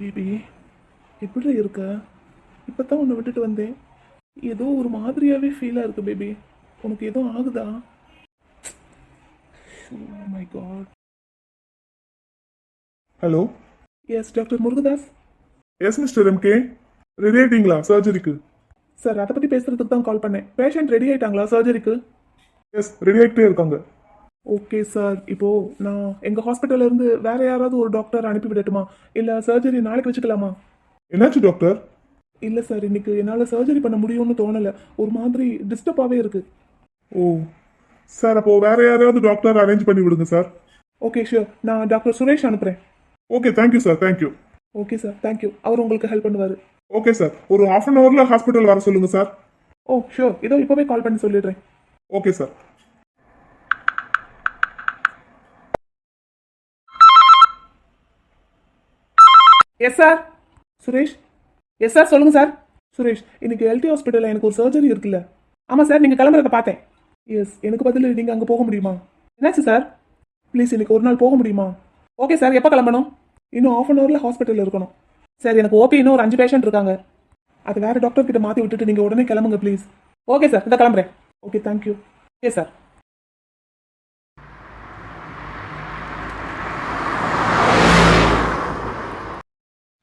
Baby எப்படி இருக்க? இப்போ தான் உன்னை விட்டுட்டு வந்தேன். ஏதோ ஒரு மாதிரியாகவே ஃபீலாக இருக்கு பேபி. உனக்கு எதுவும் ஆகுதா? My god hello yes doctor Murugadas. Yes mister MK ready ஆயிட்டீங்களா சர்ஜரிக்கு சார் அதை பற்றி பேசுறதுக்கு தான் கால் பண்ணேன். பேஷண்ட் ரெடி ஆயிட்டாங்களா சர்ஜரிக்கு எஸ் ரெடி ஆகிட்டே இருக்காங்க. ஓகே சார் இப்போ நான் எங்கள் ஹாஸ்பிட்டல்ல இருந்து வேற யாராவது ஒரு டாக்டர் அனுப்பி விடட்டுமா? இல்லை சர்ஜரி நாளைக்கு வச்சுக்கலாமா? என்னாச்சு டாக்டர் இல்லை சார் இன்னைக்கு என்னால் சர்ஜரி பண்ண முடியும்னு தோணலை. ஒரு மாதிரி டிஸ்டர்பாகவே இருக்கு. ஓ. சார் அப்போ வேற யாரையாவது டாக்டர் அரேஞ்ச் பண்ணி விடுங்க சார் ஓகே ஷூர் நான் டாக்டர் சுரேஷ் அனுப்புகிறேன் okay thank you sir thank you okay sir thank you அவர் உங்களுக்கு ஹெல்ப் பண்ணுவார். ஓகே சார் ஒரு ஹாஃப் அன் ஹவர்ல ஹாஸ்பிட்டல் வர சொல்லுங்க சார் ஓ ஷூர் இதோ இப்போவே கால் பண்ணி சொல்லிடுறேன். Okay sir yes sir Suresh yes sir சொல்லுங்க சார் சுரேஷ் இன்னைக்கு எல்டி ஹாஸ்பிட்டலில் எனக்கு ஒரு சர்ஜரி இருக்குல்ல. ஆமாம் சார் நீங்கள் கிளம்புறத பார்த்தேன். எஸ் எனக்கு பதில் நீங்கள் அங்கே போக முடியுமா? என்னாச்சு சார் ப்ளீஸ் இன்னைக்கு ஒரு நாள் போக முடியுமா? ஓகே சார் எப்போ கிளம்பணும்? இன்னும் ஆஃப் அன் ஹவரில் ஹாஸ்பிட்டல் இருக்கணும். சார் எனக்கு ஓபி இன்னும் ஒரு அஞ்சு பேஷண்ட் இருக்காங்க. அது வேறு டாக்டர் கிட்ட மாற்றி விட்டுட்டு நீங்கள் உடனே கிளம்புங்க ப்ளீஸ் ஓகே சார் இதை கிளம்புறேன். Okay thank you okay sir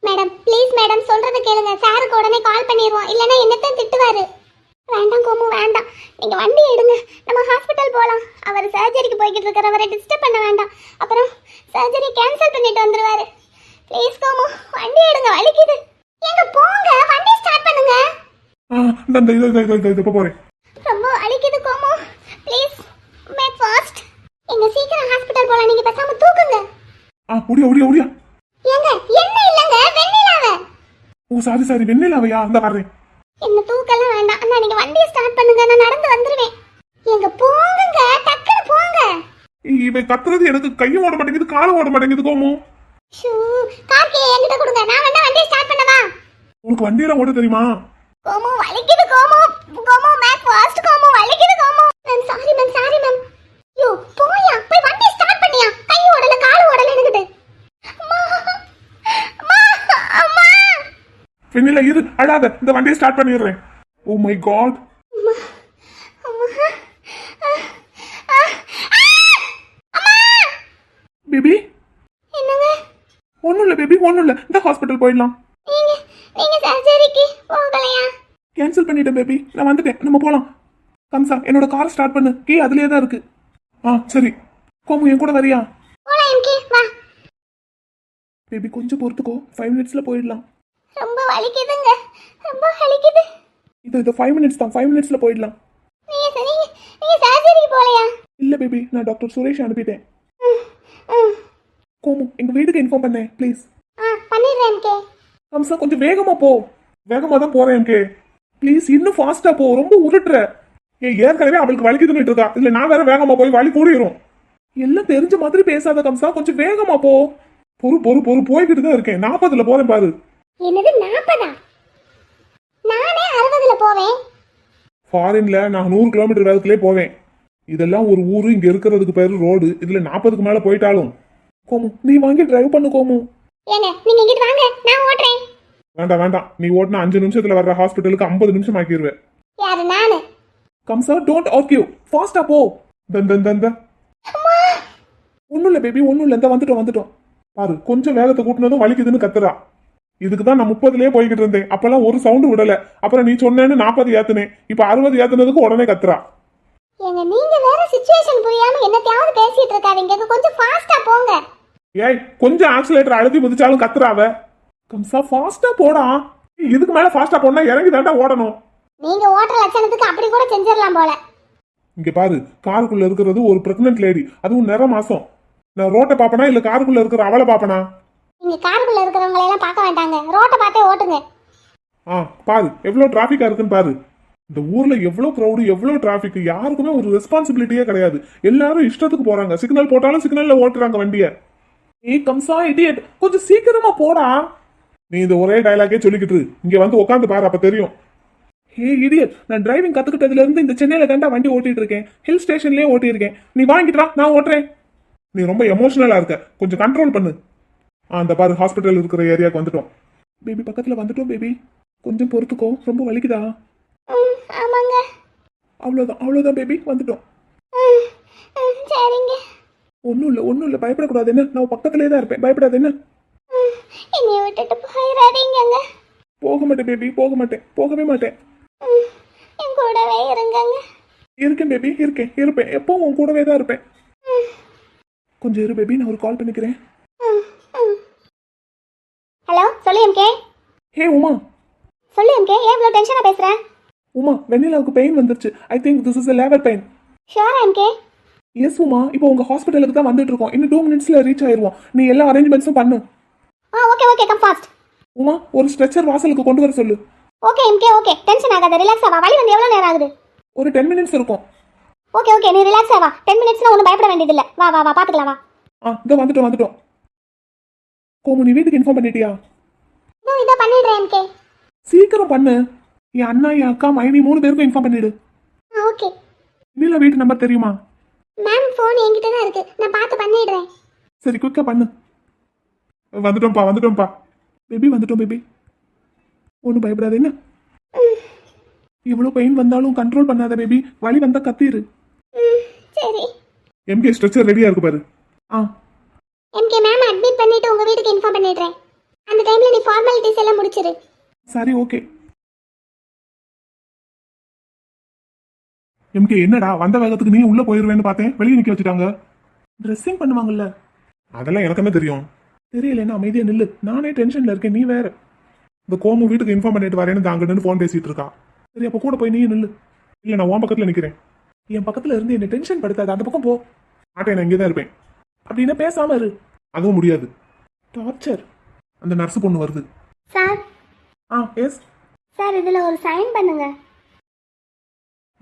madam please madam சொல்றத கேளுங்க. சாருக்கு உடனே கால் பண்ணிடுவோம். இல்லைன்னா என்னத்தான் திட்டுவாரு? வேண்டாம் கோமு வேண்டாம். நீங்க வண்டி எடுங்க. நம்ம ஹாஸ்பிட்டல் போகலாம் அவர் சர்ஜரிக்கு போய்கிட்டு இருக்கிறவரை டிஸ்டர்ப் பண்ண வேண்டாம். அப்புறம் சர்ஜரி கேன்சல் பண்ணிட்டு வந்துருவாரு. ப்ளீஸ் கோமு வண்டி எடுங்க வலிக்குது. எங்க போங்க வண்டி ஸ்டார்ட் பண்ணுங்க. ஆ இந்த இந்த இது இது இது இது இப்போ போறேன். ரொம்ப வலிக்குது கோமு ப்ளீஸ் மேக் ஃபாஸ்ட் எங்க சீக்கிரம் ஹாஸ்பிட்டல் போலாம் நீங்க பேசாம தூக்குங்க ஆ ஒடியா ஒடியா ஒடியா ஏங்க என்ன இல்லைங்க வெண்ணிலாவை? ஓ சாரி சாரி வெண்ணிலாவையா? இந்த வர்றேன் என்ன தூக்கெல்லாம் வேண்டாம். அண்ணா நீங்க வண்டியை ஸ்டார்ட் பண்ணுங்க நான் நடந்து வந்துருவேன். எங்க போங்க டக்குனு போங்க. இவன் கத்துறது எனக்கு கையும் ஓட மாட்டேங்குது காலும் ஓட மாட்டேங்குது கோமு ஷூ கார்க்கி என்கிட்ட கொடுங்க. நான் வேணா வண்டியை ஸ்டார்ட் பண்ணவா உனக்கு வண்டியெல்லாம் ஓட தெரியுமா? கோமு வலிக்குது கோமு. கோமு மேக் ஃபாஸ்ட் கோமு வலிக்குது Komu. Ma'am sorry ma'am sorry ma'am யோ போயா? போய் வண்டியை ஸ்டார்ட் பண்ணியா? கை ஓடல கால் ஓடல அம்மா வெண்ணிலா இரு அழாத. இந்த வண்டியை ஸ்டார்ட் பண்ணிடுறேன். ஓ மை காட் பேபி இல்லை பேபி ஒன்றும் இல்லை. இந்த ஹாஸ்பிட்டல் போயிடலாம். நீங்க நீங்க சர்ஜரிக்கு போகலையா? கேன்சல் பண்ணிட்டேன் பேபி நான் வந்துட்டேன். நம்ம போகலாம் கம்சா என்னோட கார் ஸ்டார்ட் பண்ணு. கீ அதுலேயே தான் இருக்கு. ஆ சரி. கோமு என் கூட வரியா? போலாம் பேபி கொஞ்சம் பொறுத்துக்கோ. ஃபைவ் மினிட்ஸில் போயிடலாம். ரொம்ப வலிக்குதுங்க. ரொம்ப வலிக்குது. இது இது ஃபைவ் மினிட்ஸ் தான். ஃபைவ் மினிட்ஸில் போயிடலாம். நீங்க இல்லை பேபி நான் டாக்டர் சுரேஷ் அனுப்பிட்டேன். கோமு எங்கள் வீட்டுக்கு இன்ஃபார்ம் பண்ணேன் ப்ளீஸ் ஆ பண்ணிடுறேன் எம்கே. கம்சா கொஞ்சம் வேகமாக போ. வேகமா தான் போறேன் எம்கே. ப்ளீஸ் இன்னும் ஃபாஸ்ட்டாக போ. ரொம்ப உருட்டுற. ஏன் ஏற்கனவே அவளுக்கு வலிக்குதுன்னு இருக்கா. இல்ல நான் வேற வேகமா போய் வலி கூடிரும். எல்லாம் தெரிஞ்ச மாதிரி பேசாத கம்சா. கொஞ்சம் வேகமாக போ. பொறு பொறு பொறு போய்கிட்டு தான் இருக்கேன். நாற்பதுல போறேன் பாரு. என்னது நாற்பதா நானே அறுபதுல போவேன். ஃபாரின்ல நான் நூறு கிலோமீட்டர் வேகத்திலே போவேன். இதெல்லாம் ஒரு ஊரு இங்க இருக்கிறதுக்கு பேரு ரோடு. இதுல நாற்பதுக்கு மேல போயிட்டாலும். கோமு நீ வாங்கி டிரைவ் பண்ணு கோமு. ஏங்க நீங்க இங்கிட்டு வாங்க நான் ஓட்டுறேன். வேண்டாம் வேண்டாம் நீ ஓட்டினா அஞ்சு நிமிஷத்துல வர்ற ஹாஸ்பிட்டலுக்கு ஐம்பது நிமிஷம் ஆக்கிடுவேன் யாரு நானு? கம்சா டோன்ட் ஆர்கியூ ஃபாஸ்ட்டாக போ. தந்த தந்த ஒன்றும் இல்லை பேபி ஒன்றும் இல்லை. இந்த வந்துட்டோம் வந்துட்டோம். பாரு கொஞ்சம் வேகத்தை கூட்டினதும் வலிக்குதுன்னு கத்துறா. இதுக்கு தான் நான் முப்பதுலயே போய்கிட்டு இருந்தேன். அப்பெல்லாம் ஒரு சவுண்டு விடல. அப்புறம் நீ சொன்னேன்னு நாற்பது ஏத்துனேன். இப்ப அறுபது ஏத்துனதுக்கு உடனே கத்துறா. ஏங்க நீங்க வேற சுச்சுவேஷன் புரியாம என்னத்தையாவது பேசிட்டு இருக்காதீங்க. கொஞ்சம் ஃபாஸ்டா போங்க. ஏய் கொஞ்சம் ஆக்சிலேட்டர் அழுத்தி மிதிச்சாலும் கத்துறாவ. கம்சா ஃபாஸ்ட்டாக போடா. இதுக்கு மேல ஃபாஸ்டா போனா இறங்கி தாண்டா ஓடணும். நீங்க ஓட்டுற லட்சணத்துக்கு அப்படி கூட செஞ்சிடலாம் போல. இங்க பாரு காருக்குள்ள இருக்கிறது ஒரு பிரெக்னன்ட் லேடி அதுவும் நிற மாசம். நான் ரோட்டை பாப்பனா இல்ல காருக்குள்ள இருக்கிற அவளை பாப்பனா? நீங்க காருக்குள்ள இருக்கிறவங்களை எல்லாம் பார்க்க வேண்டாங்க. ரோட்டை பார்த்தே ஓட்டுங்க. ஆ பாரு எவ்வளவு டிராபிக்கா இருக்குன்னு பாரு. இந்த ஊர்ல எவ்வளவு க்ரௌடு எவ்வளவு டிராபிக் யாருக்குமே ஒரு ரெஸ்பான்சிபிலிட்டியே கிடையாது. எல்லாரும் இஷ்டத்துக்கு போறாங்க. சிக்னல் போட்டாலும் சிக்னல்ல ஓட்டுறாங்க வண்டிய. ஏய் கம்சா இடியட் கொஞ்சம் சீக்கிரமா போடா. நீ இந்த ஒரே டயலாகே சொல்லிக்கிட்டு. இங்க வந்து உட்காந்து பாரு அப்ப தெரியும். ஹே இடியட் நான் டிரைவிங் கத்துக்கிட்டதுல இருந்து இந்த சென்னையில தாண்டா வண்டி ஓட்டிட்டு இருக்கேன் ஹில் ஸ்டேஷன்லயே ஓட்டியிருக்கேன். நீ வாங்கிட்டு நான் ஓட்டுறேன். நீ ரொம்ப எமோஷனலா இருக்க. கொஞ்சம் கண்ட்ரோல் பண்ணு. அந்த பாரு ஹாஸ்பிட்டல் இருக்கிற ஏரியாவுக்கு வந்துட்டோம். பேபி பக்கத்துல வந்துட்டோம் பேபி கொஞ்சம் பொறுத்துக்கோ ரொம்ப வலிக்குதா? ஆமாங்க. அவ்வளோதான் அவ்வளோதான் பேபி வந்துட்டோம். சரிங்க. ஒன்றும் இல்லை ஒன்றும் இல்லை பயப்படக்கூடாது. என்ன? நான் பக்கத்துலேயே தான் இருப்பேன். பயப்படாது என்ன? ம், என்னைய விட்டுட்டு போயிடாதீங்கங்க. போக மாட்டேன் பேபி போக மாட்டேன். போகவே மாட்டேன். என் கூடவே இருங்கங்க. இருக்கேன் பேபி இருக்கேன். இருப்பேன். எப்பவும் உன் கூடவே தான் இருப்பேன். கொஞ்சம் இரு பேபி நான் ஒரு கால் பண்ணிக்கிறேன். ஹலோ சொல்லு எம்கே ஹே உமா. சொல்லு எம்கே ஏன் இவ்வளோ டென்ஷனாக பேசுற? உமா வெண்ணிலாவுக்கு பெயின் வந்துருச்சு. I think this is a லேவர் பெயின் ஷுவரா எம்கே எஸ் உமா. இப்போ உங்க ஹாஸ்பிட்டலுக்கு தான் வந்துட்டு இருக்கோம். இன்னும் டூ மினிட்ஸ்ல ரீச் ஆயிருவோம். நீ எல்லா அரேஞ்ச்மெண்ட்ஸும் பண்ணு. ஆ okay okay come fast Uma ஒரு ஸ்ட்ரெச்சர் வாசலுக்கு கொண்டு வர சொல்லு. ஓகே எம்கே ஓகே டென்ஷன் ஆகாத ரிலாக்ஸ் ஆவா வழி வந்து எவ்வளோ நேரம் ஆகுது? ஒரு டென் மினிட்ஸ் இருக்கும். ஓகே ஓகே நீ ரிலாக்ஸ் ஆவா டென் மினிட்ஸ்னா ஒன்றும் பயப்பட வேண்டியதில்லை. வா வா வா பார்த்துக்கலாம் வா. ஆ இதோ வந்துட்டோம் வந்துட்டோம். கோமு நீ வீட்டுக்கு இன்ஃபார்ம் பண்ணிட்டியா? இதோ இதோ பண்ணிடுறேன் எம்கே சீக்கிரம் பண்ணு. என் அண்ணா என் அக்கா மைனி மூணு பேருக்கும் இன்ஃபார்ம் பண்ணிடு. ஓகே நீல வீட்டு நம்பர் தெரியுமா? மேம் ஃபோன் என்கிட்ட தான் இருக்கு. நான் பார்த்து பண்ணிடுறேன். சரி குயிக்கா பண்ணு. வந்துட்டோம்ப்பா வந்துட்டோம்ப்பா. பேபி வந்துட்டோம் பேபி ஒன்றும் பயப்படாத என்ன? இவ்வளோ பெயின் வந்தாலும் கண்ட்ரோல் பண்ணாத பேபி வலி வந்தா கத்திரு. சரி. எம்கே ஸ்ட்ரெச்சர் ரெடியா இருக்கு பாரு. ஆ. எம்கே மேம் அட்மிட் பண்ணிட்டு உங்க வீட்டுக்கு இன்ஃபார்ம் பண்ணிடுறேன். அந்த டைம்ல நீ ஃபார்மாலிட்டிஸ் எல்லாம் முடிச்சிரு. சரி ஓகே எம்கே என்னடா வந்த வேகத்துக்கு நீ உள்ள போயிருவேன்னு பார்த்தேன். வெளியே நிக்க வச்சுட்டாங்க. ட்ரெஸ்ஸிங் பண்ணுவாங்கல்ல. அதெல்லாம் எனக்கு என்ன தெரியும் தெரியலன்னா அமைதியா நில்லு. நானே டென்ஷன்ல இருக்கேன் நீ வேற. இந்த கோமு வீட்டுக்கு இன்ஃபார்ம் பண்ணிட்டு வரேன்னு அங்க நின்று ஃபோன் பேசிட்டு இருக்கா. சரி அப்போ கூட போய் நீ நில்லு. இல்ல நான் உன் பக்கத்துல நிக்கிறேன். என் பக்கத்துல இருந்து என்ன டென்ஷன் படுத்தாது. அந்த பக்கம் போ. மாட்டேன் நான் இங்கே தான் இருப்பேன் அப்படின்னா பேசாம இரு. அதுவும் முடியாது. டார்ச்சர் அந்த நர்ஸ் பொண்ணு வருது. சார் ஆ எஸ் சார் இதுல ஒரு சைன் பண்ணுங்க.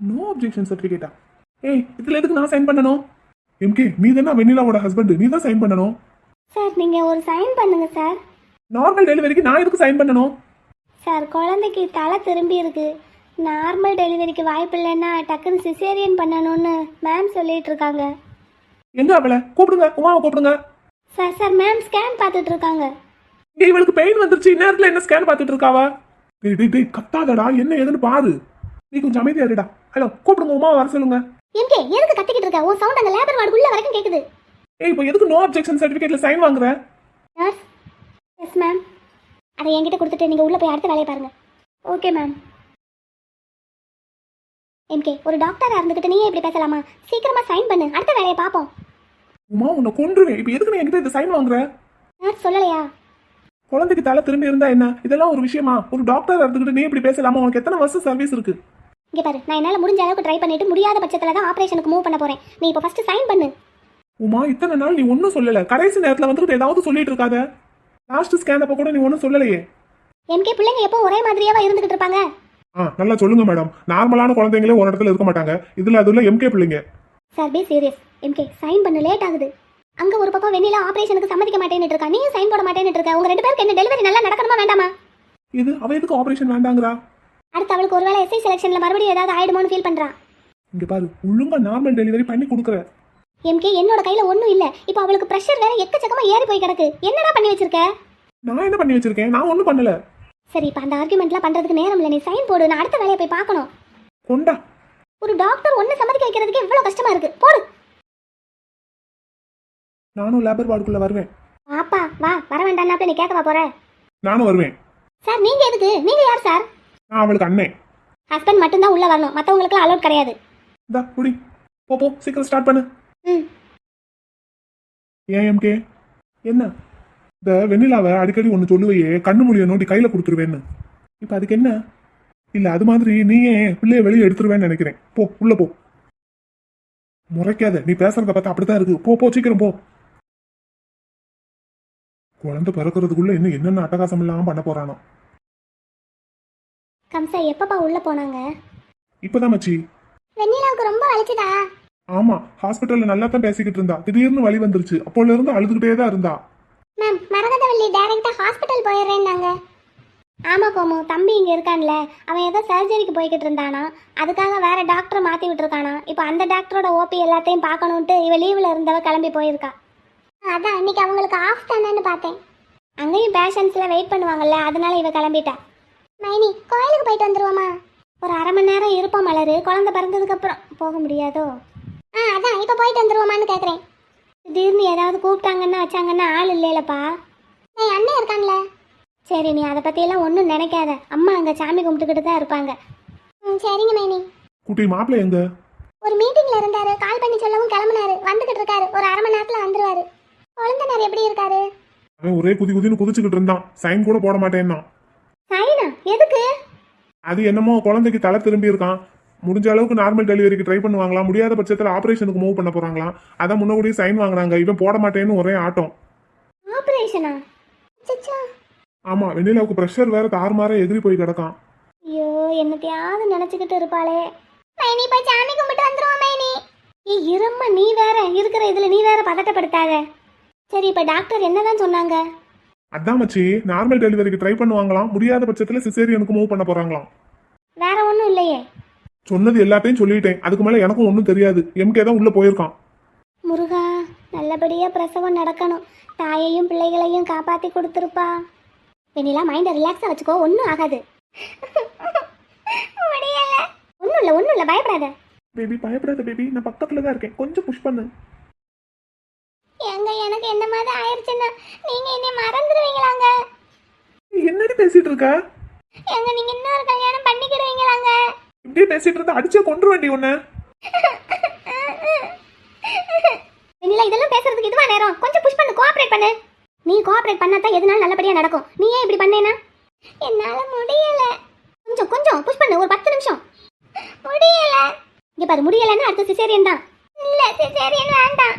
நோ அப்ஜெக்ஷன் சர்டிஃபிகேட்டா ஏய் இதுல எதுக்கு நான் சைன் பண்ணணும்? எம்கே நீ தானே வெண்ணிலாவோட ஹஸ்பண்ட் நீ தான் சைன் பண்ணணும்? சார் நீங்க ஒரு சைன் பண்ணுங்க சார் நார்மல் டெலிவரிக்கு நான் எதுக்கு சைன் பண்ணணும்? சார் குழந்தைக்கு தலை திரும்பி இருக்கு. நார்மல் டெலிவரிக்கு வாய்ப்பு இல்லைன்னா டக்குன்னு சிசேரியன் பண்ணணும்னு மேம் சொல்லிட்டு இருக்காங்க. எங்க அவளை? கூப்பிடுங்க உமாவை கூப்பிடுங்க. சார் சார் மேம் ஸ்கேன் பார்த்துட்டு இருக்காங்க. இங்க இவளுக்கு பெயின் வந்துருச்சு இந்நேரத்துல என்ன ஸ்கேன் பார்த்துட்டு இருக்காவா? டேய் டேய் டேய் கத்தாதடா என்ன ஏதுன்னு பாரு. நீ கொஞ்சம் அமைதியா இருடா. ஹலோ கூப்பிடுங்க உமாவை வர சொல்லுங்க. எம்கே எதுக்கு கத்திக்கிட்டு இருக்க? உன் சவுண்ட் அங்க லேபர் வார்டு உள்ள வரைக்கும் கேக்குது. ஏய் இப்போ எதுக்கு நோ அப்ஜெக்ஷன் சர்டிஃபிகேட்ல சைன் வாங்குற? நர்ஸ் எஸ் மேம் அதை என்கிட்ட கொடுத்துட்டு நீங்கள் உள்ளே போய் அடுத்த வேலையை பாருங்க. ஓகே மேம் எம்கே ஒரு டாக்டராக இருந்துக்கிட்டு நீயே இப்படி பேசலாமா? சீக்கிரமாக சைன் பண்ணு. அடுத்த வேலையை பார்ப்போம். உமா உன்னை கொன்றுவேன். இப்போ எதுக்கு நீ என்கிட்ட இந்த சைன் வாங்குற? நர்ஸ் சொல்லலையா? குழந்தைக்கு தலை திரும்பி இருந்தா என்ன? இதெல்லாம் ஒரு விஷயமா? ஒரு டாக்டர் இருந்துகிட்டு நீ இப்படி பேசலாமா? உனக்கு எத்தனை வருஷம் சர்வீஸ் இருக்கு? இங்கே பாரு நான் என்னால் முடிஞ்ச அளவுக்கு ட்ரை பண்ணிட்டு முடியாத பட்சத்தில் தான் ஆப்ரேஷனுக்கு மூவ் பண்ண போகிறேன் நீ இப்போ ஃபஸ்ட்டு சைன் பண்ணு. உமா இத்தனை நாள் நீ ஒன்றும் சொல்லல. கடைசி நேரத்துல வந்துட்டு ஏதாவது சொல்லிட்டு இருக்காத. லாஸ்ட் ஸ்கேன் அப்ப கூட நீ ஒன்றும் சொல்லலையே. எம்கே பிள்ளைங்க எப்போ ஒரே மாதிரியாவா இருந்துகிட்டு இருப்பாங்க? ஆ நல்லா சொல்லுங்க மேடம் நார்மலான குழந்தைங்களே ஒரு இடத்துல இருக்க மாட்டாங்க. இதுல அதுல எம்கே பிள்ளைங்க. Sir be serious MK sign பண்ண லேட் ஆகுது. அங்கே ஒரு பக்கம் வெளியில ஆப்ரேஷனுக்கு சம்மதிக்க மாட்டேன்னு இருக்கா? நீயும் சைன் போட மாட்டேன்னு இருக்க? உங்க ரெண்டு பேருக்கு என்ன டெலிவரி நல்லா நடக்கணுமா வேண்டாமா? இது அவ எதுக்கு ஆபரேஷன் வேண்டாங்கிறா? அடுத்து அவளுக்கு ஒருவேளை எஸ்ஐ செலெக்ஷன்ல மறுபடியும் ஏதாவது ஆயிடுமோன்னு ஃபீல் பண்றா இங்க பாரு ஒழுங்கா நார்மல் டெலிவரி பண்ணி கொடுக்குற. எம்கே என்னோட கையில ஒண்ணும் இல்ல. இப்போ அவளுக்கு பிரஷர் வேற எக்கச்சக்கமா ஏறி போய் கிடக்கு. என்னடா பண்ணி வச்சிருக்க? நான் என்ன பண்ணி வச்சிருக்கேன்? நான் ஒன்றும் பண்ணல. சரி இப்போ அந்த ஆர்குமெண்ட்லாம் பண்றதுக்கு நேரம் இல்ல. நீ சைன் போடு. நான் அடுத்த வேலையை போய் பார்க்கணும். கொண்டா. ஒரு டாக்டர் ஒண்ணு சம்மதிக்க வைக்கிறதுக்கு இவ்வளவு கஷ்டமா இருக்கு. போடு. நானும் லேபர் வார்டுக்குள்ள வருவேன். பாப்பா வா. வர வேண்டாம்னா நீ கேட்கவா போற? நானும் வருவேன். சார் நீங்க எதுக்கு? நீங்க யார் சார்? நான் அவளுக்கு அண்ணன் ஹஸ்பண்ட் மட்டும்தான் உள்ள வரணும். மத்தவங்களுக்குலாம் அலோட் கிடையாது. இந்தா குடி. போ போ. சீக்கிரம் ஸ்டார்ட் பண்ணு. ம். ஏன் எம்கே என்ன? இந்த வெண்ணிலாவை அடிக்கடி ஒன்று சொல்லுவையே கண்ணு மொழியை நோண்டி கையில கொடுத்துருவேன்னு. இப்போ அதுக்கு என்ன? இல்ல அது மாதிரி நீ ஏன் பிள்ளைய வெளியே எடுத்துருவேன்னு நினைக்கிறேன். போ உள்ள போ. முறைக்காத. நீ பேசுறத பார்த்தா அப்படித்தான் இருக்கு. போ போ சீக்கிரம் போ. குழந்தை பிறக்கிறதுக்குள்ள இன்னும் என்னென்ன அட்டகாசம் எல்லாம் பண்ண போறானோ. கம்சா எப்பப்பா உள்ள போனாங்க? இப்பதான் மச்சி. வெண்ணிலாவுக்கு ரொம்ப வலிச்சுதா? ஆமா ஹாஸ்பிட்டல்ல நல்லா தான் பேசிக்கிட்டு இருந்தா. திடீர்னு வழி வந்துருச்சு. அப்போல இருந்து அழுதுகிட்டே தான் இருந்தா. மேம் மரகதவள்ளி டைரக்டா ஹாஸ்பிட்டல் போயிடுறேன்னாங்க. ஆமா கோமு தம்பி இங்க இருக்கான்ல. அவன் ஏதோ சர்ஜரிக்கு போய்கிட்டு இருந்தானா. அதுக்காக வேற டாக்டர் மாத்தி விட்டுருக்கானா. இப்போ அந்த டாக்டரோட ஓபி எல்லாத்தையும் பார்க்கணுன்ட்டு இவ லீவ்ல இருந்தவ கிளம்பி போயிருக்கா. அதான் இன்னைக்கு அவங்களுக்கு ஆஃப் தானேன்னு பார்த்தேன். அங்கேயும் பேஷண்ட்ஸ்ல வெயிட் பண்ணுவாங்கல்ல அதனால இவ கிளம்பிட்டா. மைனி கோயிலுக்கு போயிட்டு வந்துருவோமா? ஒரு அரை மணி நேரம் இருப்போம் மலரு. குழந்தை பிறந்ததுக்கு அப்புறம் போக முடியாதோ? ஆ அதான் இப்போ போயிட்டு வந்துருவோமான்னு கேட்குறேன் திடீர்னு ஏதாவது கூப்பிட்டாங்கன்னா வச்சாங்கன்னா ஆள் இல்லைலப்பா என் அண்ணன் இருக்கான்ல. சரி நீ அதை பற்றியெல்லாம் ஒன்றும் நினைக்காத. அம்மா அங்கே சாமி கும்பிட்டுக்கிட்டு தான் இருப்பாங்க. ம் சரிங்க மைனி. குட்டி மாப்பிள்ளை எங்க? ஒரு மீட்டிங்ல இருந்தாரு. கால் பண்ணி சொல்லவும் கிளம்புனாரு. வந்துகிட்டு இருக்காரு. ஒரு அரை மணி நேரத்துல வந்துருவாரு. குழந்தனார் எப்படி இருக்காரு? அவன் ஒரே குதி குதின்னு குதிச்சுக்கிட்டு இருந்தான். சைன் கூட போட மாட்டேன்னா அது என்னமோ குழந்தைக்கு தலை திரும்பி இருக்கான் முடிஞ்ச அளவுக்கு நார்மல் டெலிவரிக்கு ட்ரை பண்ணுவாங்களாம். முடியாத பட்சத்தில் ஆபரேஷனுக்கு மூவ் பண்ண போறாங்களாம். அதான் முன்னக்கூடியே சைன் வாங்குறாங்க. இவன் போட மாட்டேன்னு ஒரே ஆட்டம். ஆபரேஷனா ஆமா வெண்ணிலாவுக்கு ப்ரெஷர் வேற தாறுமாற எதிரி போய் கிடக்கான். ஐயோ என்னத்தையாவது நினைச்சுக்கிட்டு இருப்பாளே. மைனி போய் சாமி கும்பிட்டு வந்துருவோம் மைனி. ஏ இரும்மா நீ வேற. இருக்கிற இதுல நீ வேற பதட்டப்படுத்தாத. சரி இப்ப டாக்டர் என்னதான் சொன்னாங்க? அதான் மச்சி நார்மல் டெலிவரிக்கு ட்ரை பண்ணுவாங்களாம். முடியாத பட்சத்தில் சிசேரியனுக்கு மூவ் பண்ண போறாங்களாம். வேற ஒன்றும் இல்லையே. சொன்னது எல்லாத்தையும் சொல்லிட்டேன். அதுக்கு மேல எனக்கும் ஒன்றும் தெரியாது. எம்கே தான் உள்ள போயிருக்கான். முருகா நல்லபடியா பிரசவம் நடக்கணும். தாயையும் பிள்ளைகளையும் காப்பாத்தி கொடுத்துருப்பா. வெண்ணிலா மைண்டை ரிலாக்ஸா வச்சுக்கோ. ஒன்றும் ஆகாது. ஒன்றும் இல்லை ஒன்றும் இல்லை. பயப்படாத. பேபி பயப்படாத பேபி நான் பக்கத்துல தான் இருக்கேன். கொஞ்சம் புஷ் பண்ணு. எங்க எனக்கு என்ன மாதிரி ஆயிடுச்சுன்னா நீங்க என்னை மறந்துடுவீங்களாங்க? என்னடி பேசிட்டு இருக்க? எங்க நீங்க இன்னொரு கல்யாணம் பண்ணிக்கிடுவீங்களாங்க? இப்படியே பேசிட்டு இருந்தா அடிச்சே கொண்டு வேண்டி உன்ன. வெண்ணிலா இதெல்லாம் பேசுறதுக்கு இதுவா நேரம்? கொஞ்சம் புஷ் பண்ணு கோஆபரேட் பண்ணு. நீ கோஆபரேட் பண்ணா தான் எதுனாலும் நல்லபடியா நடக்கும். நீ ஏன் இப்படி பண்ணேனா என்னால முடியல. கொஞ்சம் கொஞ்சம் புஷ் பண்ணு ஒரு பத்து நிமிஷம். முடியல. இங்க பாரு முடியலன்னா அடுத்த சிசேரியன் தான். இல்ல சிசேரியன் வேண்டாம்.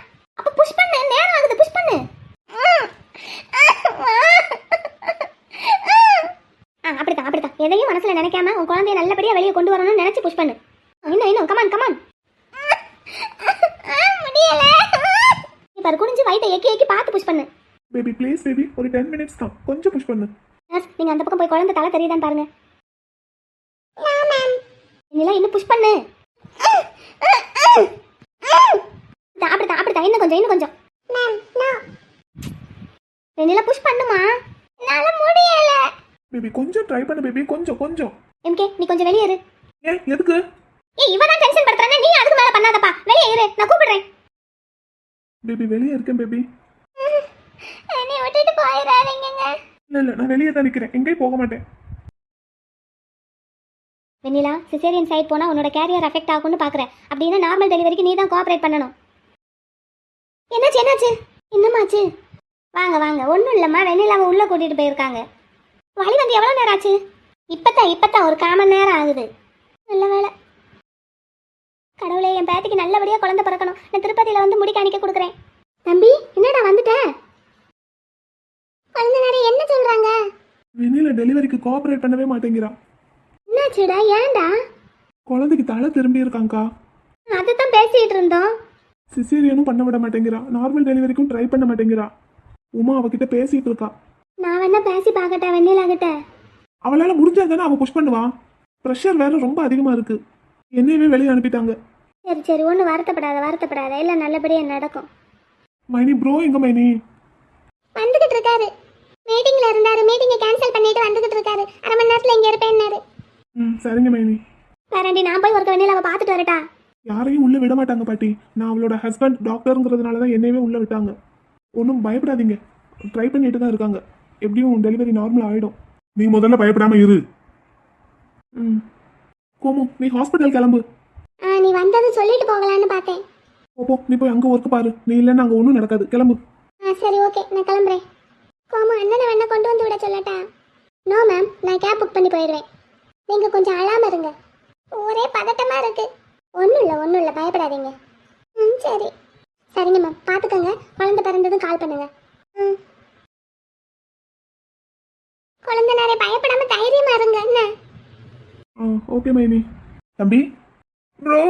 புஷ் பண்ணு நேரம் ஆகுது புஷ் பண்ணு. ஆ அப்படிதான் அப்படிதான். எதையும் மனசுல நினைக்காம உன் குழந்தைய நல்லபடியா வெளியே கொண்டு வரணும்னு நினைச்சு புஷ் பண்ணு. இன்னும் இன்னும் கமான் கமான் முடியல. பாரு குனிஞ்சு வயித்தை எக்கி எக்கி பார்த்து புஷ் பண்ணு. பேபி ப்ளீஸ் பேபி ஒரு டென் மினிட்ஸ் தான் கொஞ்சம் புஷ் பண்ணு. நர்ஸ் நீங்க அந்த பக்கம் போய் குழந்தை தலை தெரியுதான்னு பாருங்க. இதெல்லாம் இன்னும் புஷ் பண்ணு. அப்படிதான் இன்னும் கொஞ்சம் இன்னும் கொஞ்சம். வெண்ணிலா புஷ் பண்ணுமா? என்னால முடியல. பேபி கொஞ்சம் ட்ரை பண்ணு பேபி கொஞ்சம் கொஞ்சம். எம்கே நீ கொஞ்சம் வெளியே இரு. ஏன் எதுக்கு? ஏய் இவ தான் டென்ஷன் படுத்துறானே. நீ அதுக்கு மேல பண்ணாதப்பா. வெளியே இரு நான் கூப்பிடுறேன். பேபி வெளியே இருக்கேன் பேபி என்னை விட்டுட்டு போயிடாதீங்க இல்ல இல்ல நான் வெளியே தான் நிக்கிறேன். எங்கேயும் போக மாட்டேன். வெண்ணிலா சிசேரியன் சைட் போனால் உன்னோட கேரியர் அஃபெக்ட் ஆகும்னு பார்க்குறேன் அப்படின்னா நார்மல் டெலிவரிக்கு நீ தான் கோஆப்ரேட் பண்ணணும். என்னாச்சு என்னாச்சு? என்னமாச்சு வாங்க வாங்க. ஒன்றும் இல்லைம்மா. வெண்ணிலாவை உள்ளே கூட்டிகிட்டு போயிருக்காங்க. வழி வந்து எவ்வளோ நேரம் ஆச்சு? இப்போத்தான் இப்போத்தான். ஒரு காமன் நேரம் ஆகுது. நல்ல வேலை. கடவுளே என் பேத்திக்கு நல்லபடியாக குழந்தை பிறக்கணும். நான் திருப்பதியில் வந்து முடி காணிக்க கொடுக்குறேன். தம்பி என்னடா வந்துட்டேன் குழந்தை நேரம் என்ன சொல்கிறாங்க வெளியில டெலிவரிக்கு கோஆபரேட் பண்ணவே மாட்டேங்கிறா. என்னாச்சுடா? ஏன்டா? குழந்தைக்கு தலை திரும்பி இருக்காங்க்கா அதுதான் பேசிகிட்டு இருந்தோம். சிசேரியனும் பண்ண விட மாட்டேங்கிறா நார்மல் டெலிவரிக்கும் ட்ரை பண்ண மாட்டேங்கிறா. உமா அவகிட்ட பேசிட்டு இருக்கா. நான் வேணா பேசி பார்க்கட்டா வெண்ணிலா கிட்ட. அவளால முடிஞ்சா தானே அவ புஷ் பண்ணுவா. ப்ரெஷர் வேற ரொம்ப அதிகமா இருக்கு. என்னையவே வெளியே அனுப்பிட்டாங்க. சரி சரி ஒன்றும் வருத்தப்படாத வருத்தப்படாத. இல்லை நல்லபடியாக நடக்கும். மைனி ப்ரோ எங்க மைனி? வந்துகிட்டு இருக்காரு. மீட்டிங்ல இருந்தாரு. மீட்டிங்கை கேன்சல் பண்ணிட்டு வந்துகிட்டு இருக்காரு. அரை மணி நேரத்தில் இங்கே இருப்பேன்னாரு. ம் சரிங்க மைனி. வேறண்டி நான் போய் ஒருக்க வெண்ணிலாவை பார்த்துட்டு வரட்டா? யாரையும் உள்ள விட மாட்டாங்க பாட்டி. நான் அவளோட ஹஸ்பண்ட் டாக்டருங்கிறதுனால தான் என்னையவே உள்ள விட்டாங்க. ஒன்றும் பயப்படாதீங்க. ட்ரை பண்ணிட்டு தான் இருக்காங்க. எப்படியும் டெலிவரி நார்மல் ஆயிடும். நீ முதல்ல பயப்படாம இரு. ம். கோமு நீ ஹாஸ்பிட்டல் கிளம்பு. ஆ நீ வந்தது சொல்லிட்டு போகலான்னு பார்த்தேன். போ, போ நீ போய் அங்கே ஒர்க் பாரு. நீ இல்லைன்னா அங்கே ஒன்றும் நடக்காது. கிளம்பு. ஆ சரி ஓகே. நான் கிளம்புறேன். கோமு அண்ணனை வேணா கொண்டு வந்து விட சொல்லட்டா? நோ மேம் நான் கேப் புக் பண்ணி போயிடுவேன். நீங்கள் கொஞ்சம் அழாம இருங்க. ஒரே பதட்டமாக இருக்கு. ஒன்றும் இல்லை ஒன்றும் இல்லை பயப்படாதீங்க. ம் சரி. சரிங்க மேம் பார்த்துக்கோங்க குழந்தை பிறந்ததும் கால் பண்ணுங்க. ம். குழந்தை நிறைய பயப்படாம தைரியமா இருங்க என்ன? ஆ ஓகே மைனி. தம்பி? ப்ரோ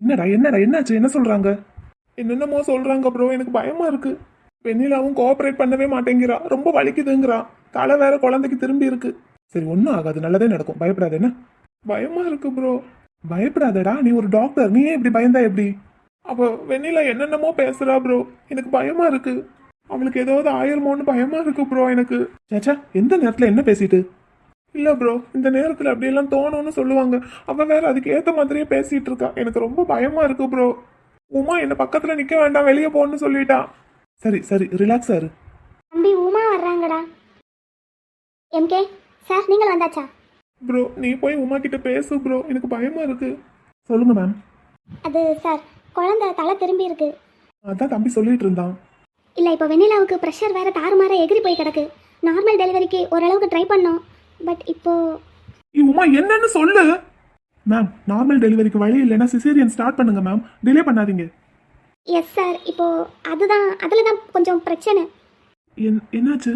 என்னடா என்னடா என்னாச்சு? என்ன சொல்றாங்க? என்னென்னமோ சொல்றாங்க ப்ரோ எனக்கு பயமா இருக்கு. வெண்ணிலாவும் கோஆபரேட் பண்ணவே மாட்டேங்கிறா. ரொம்ப வலிக்குதுங்கிறா. தலை வேற குழந்தைக்கு திரும்பி இருக்கு. சரி ஒன்றும் ஆகாது. நல்லதே நடக்கும். பயப்படாது என்ன? பயமா இருக்கு ப்ரோ பயப்படாதடா நீ ஒரு டாக்டர் நீ ஏன் இப்படி பயந்தா எப்படி? அவ வெண்ணிலா என்னென்னமோ பேசுறா ப்ரோ எனக்கு பயமா இருக்கு. அவளுக்கு ஏதாவது ஆயிருமோன்னு பயமா இருக்கு ப்ரோ எனக்கு. சேச்சா எந்த நேரத்துல என்ன பேசிட்டு? இல்ல ப்ரோ இந்த நேரத்துல அப்படியெல்லாம் தோணும்னு சொல்லுவாங்க. அவ வேற அதுக்கு ஏத்த மாதிரியே பேசிட்டு இருக்கா. எனக்கு ரொம்ப பயமா இருக்கு ப்ரோ உமா என்ன பக்கத்துல நிக்க வேண்டாம் வெளியே போன்னு சொல்லிட்டா. சரி சரி ரிலாக்ஸ் இரு. தம்பி உமா வர்றாங்கடா. எம்கே சார் நீங்கள் வந்தாச்சா? ப்ரோ நீ போய் உமா கிட்ட பேசு ப்ரோ எனக்கு பயமா இருக்கு. சொல்லுங்க மேம் அது சார் குழந்தை தலை திரும்பி இருக்கு. அதான் தம்பி சொல்லிட்டு இருந்தான். இல்லை இப்போ வெண்ணிலாவுக்கு ப்ரெஷர் வேற தாறுமாற எகிரி போய் கிடக்கு. நார்மல் டெலிவரிக்கு ஓரளவுக்கு ட்ரை பண்ணோம். பட் இப்போ ஏய், உமா என்னன்னு சொல்லு. மேம் நார்மல் டெலிவரிக்கு வழி இல்லைன்னா சிசேரியன் ஸ்டார்ட் பண்ணுங்க மேம் டிலே பண்ணாதீங்க. எஸ் சார் இப்போ அதுதான் அதில் தான் கொஞ்சம் பிரச்சனை. என்- என்னாச்சு?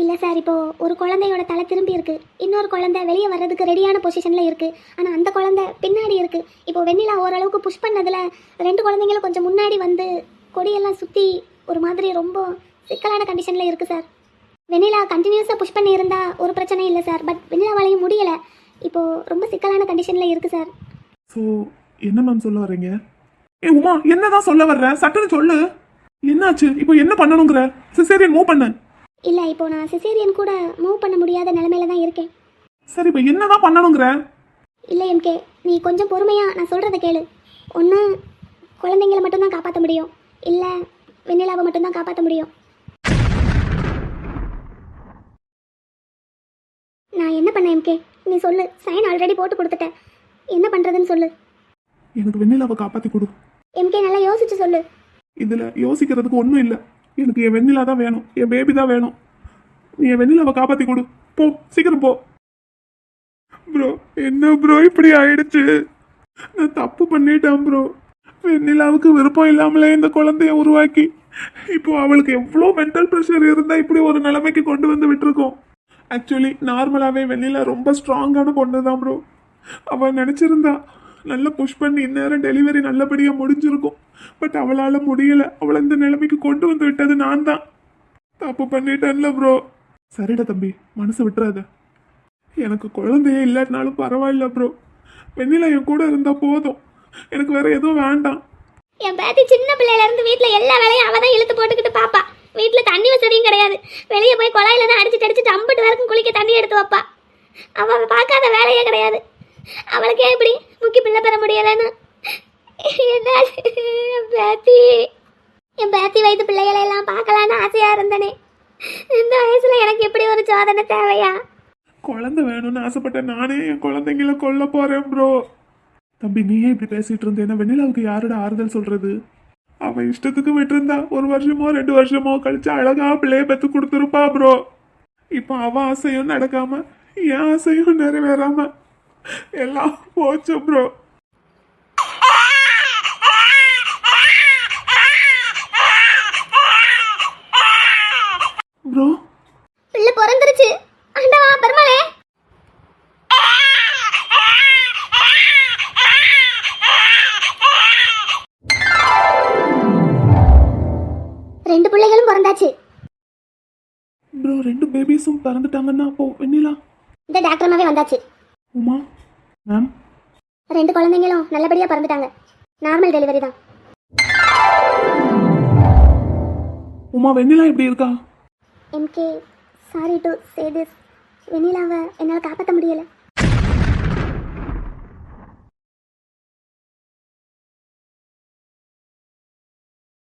இல்லை சார் இப்போது ஒரு குழந்தையோட தலை திரும்பி இருக்குது இன்னொரு குழந்தை வெளியே வர்றதுக்கு ரெடியான பொசிஷனில் இருக்குது ஆனால் அந்த குழந்தை பின்னாடி இருக்குது இப்போ வெண்ணிலா ஓரளவுக்கு புஷ் பண்ணதில் ரெண்டு குழந்தைங்களும் கொஞ்சம் முன்னாடி வந்து கொடியெல்லாம் சுற்றி ஒரு மாதிரி ரொம்ப சிக்கலான கண்டிஷனில் இருக்குது சார். வெண்ணிலா கண்டினியூஸாக புஷ் பண்ணியிருந்தால் ஒரு பிரச்சனையும் இல்லை சார். பட் வெண்ணிலாவாலையும் முடியலை. இப்போது ரொம்ப சிக்கலான கண்டிஷனில் இருக்குது சார். ஸோ என்ன மேம் சொல்ல வர்றீங்க? ஏ உமா என்னதான் சொல்ல வர்ற? சட்டுன்னு சொல்லு. என்னாச்சு? இப்போ என்ன பண்ணணுங்கிற? சிசேரியன் மூவ் பண்ணு. இல்லை இப்போ நான் சிசேரியன் கூட மூவ் பண்ண முடியாத நிலமையில தான் இருக்கேன். சரி இப்போ என்னதான் பண்ணணுங்கிற? இல்லை எம்கே நீ கொஞ்சம் பொறுமையாக நான் சொல்கிறத கேளு. ஒன்று குழந்தைங்களை மட்டும்தான் காப்பாற்ற முடியும். இல்லை வெண்ணிலாவை மட்டும்தான் காப்பாற்ற முடியும். நான் என்ன பண்ணேன் எம்கே நீ சொல்லு. சைன் ஆல்ரெடி போட்டு கொடுத்துட்டேன். என்ன பண்ணுறதுன்னு சொல்லு. எனக்கு வெண்ணிலாவை காப்பாத்தி கொடு. எம்கே நல்லா யோசிச்சு சொல்லு. இதுல யோசிக்கிறதுக்கு ஒன்றும் இல்லை. எனக்கு என் வெண்ணிலா தான் வேணும். என் பேபி தான் வேணும். நீ என் வெண்ணிலாவை காப்பாத்தி கொடு. போ சீக்கிரம் போ. ப்ரோ என்ன ப்ரோ இப்படி ஆயிடுச்சு? நான் தப்பு பண்ணிட்டேன் ப்ரோ வெண்ணிலாவுக்கு விருப்பம் இல்லாமலே இந்த குழந்தைய உருவாக்கி இப்போ அவளுக்கு எவ்வளோ மென்டல் ப்ரெஷர் இருந்தால் இப்படி ஒரு நிலைமைக்கு கொண்டு வந்து விட்டுருக்கோம். ஆக்சுவலி நார்மலாகவே வெண்ணிலா ரொம்ப ஸ்ட்ராங்கான பொண்ணு தான் ப்ரோ அவள் நினச்சிருந்தா நல்லா புஷ் பண்ணி இந்நேரம் டெலிவரி நல்லபடியாக முடிஞ்சிருக்கும். பட் அவளால் முடியலை. அவளை இந்த நிலைமைக்கு கொண்டு வந்து விட்டது நான் தான். தப்பு பண்ணிட்டேன்ல ப்ரோ சரிடா தம்பி. மனசு விட்டுறாத. எனக்கு குழந்தையே இல்லாட்டினாலும் பரவாயில்ல ப்ரோ வெண்ணிலா என் கூட இருந்தால் போதும். எனக்கு வேற எதுவும் வேண்டாம். என் பேத்தி சின்ன பிள்ளையில இருந்து வீட்டில் எல்லா வேலையும் அவள் தான் இழுத்து போட்டுக்கிட்டு பாப்பா. வீட்டில் தண்ணி வசதியும் கிடையாது. வெளியே போய் குழாயில தான் அடிச்சு அடிச்சு அம்பிட்டு வரைக்கும் குளிக்க தண்ணி எடுத்து வைப்பா. அவள் பார்க்காத வேலையே கிடையாது. அவளுக்கே எப்படி முக்கி பிள்ளை பெற முடியலைன்னு? என்ன? என் பேத்தி. என் பேத்தி வயது பிள்ளைகளை எல்லாம் பார்க்கலான்னு ஆசையாக இருந்தனே. இந்த வயசுல எனக்கு எப்படி ஒரு சோதனை தேவையா? குழந்தை வேணும்னு ஆசைப்பட்ட நானே என் குழந்தைங்கள கொல்ல போறேன் ப்ரோ தம்பி நீயே இப்படி பேசிட்டு இருந்தேன்னா வெண்ணிலாவுக்கு யாரோட ஆறுதல் சொல்றது? அவ இஷ்டத்துக்கு விட்டுருந்தா ஒரு வருஷமோ ரெண்டு வருஷமோ கழிச்சு அழகா பிள்ளைய பெத்து கொடுத்துருப்பா ப்ரோ இப்போ அவ ஆசையும் நடக்காம என் ஆசையும் நிறைவேறாம எல்லாம் போச்சு ப்ரோ ப்ரோ பிள்ளை பிறந்துருச்சு. ஆண்டவா பெருமாளே. ரெண்டு பிள்ளைகளும் பிறந்தாச்சு. ப்ரோ ரெண்டு பேபிஸும் பிறந்துட்டாங்கன்னா அப்போ வெண்ணிலா? இந்த டாக்டர் வந்தாச்சு. உமா மேம் ரெண்டு குழந்தைங்களும் நல்லபடியா பிறந்துட்டாங்க. நார்மல் டெலிவரி தான். உமா வெண்ணிலா எப்படி இருக்கா? MK sorry to say this வெண்ணிலாவை என்னால் காப்பாற்ற முடியலை.